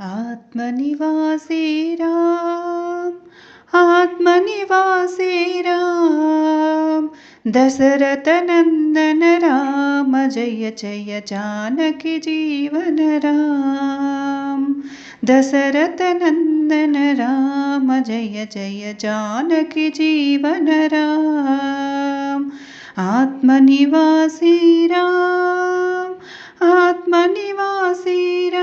आत्मनिवासी राम आत्मनिवासी राम। दशरथनन्दन राम जय जय जानकी जीवन राम। दशरथनन्दन राम जय जय जानकी जीवन राम। आत्मनिवासी राम आत्मनिवासी राम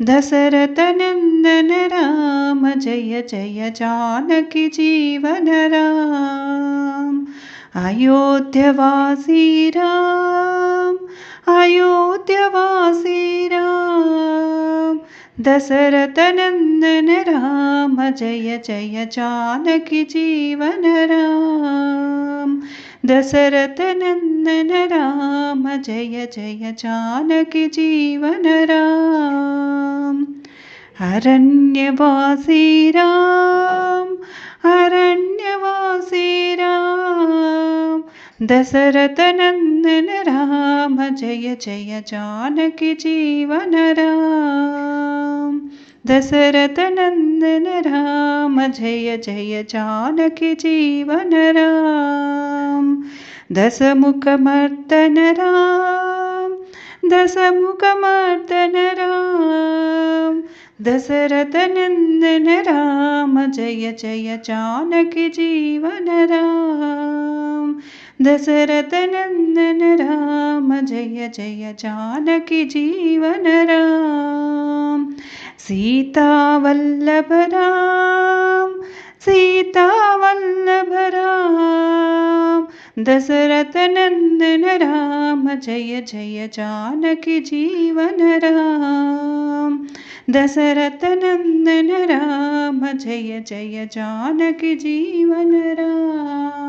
दशरथनन्दन राम जय जय जानकी जीवन राम अयोध्यवासी राम अयोध्यवासी राम। दशरथनन्दन राम जय जय जानकी जीवन राम दशरथनन्दन राम जय जय जानकी जीवन राम अरण्यवासी राम अरण्यवासी राम। दशरथनन्दन राम जय जय जानकी जीवन राम। दशरथनन्दन राम जय जय जानकी जीवन राम। दशमुखमर्दन राम दशमुखमर्दन राम दशरथनन्दन राम जय जय जानकी जीवन राम दशरथनन्दन राम जय जय जीवन राम सीतावल्लभ राम सीतावल्लभ राम नंदन राम, जय जय जानक जीवन राम। दशरथ नंदन राम, जय जय जानक जीवन राम।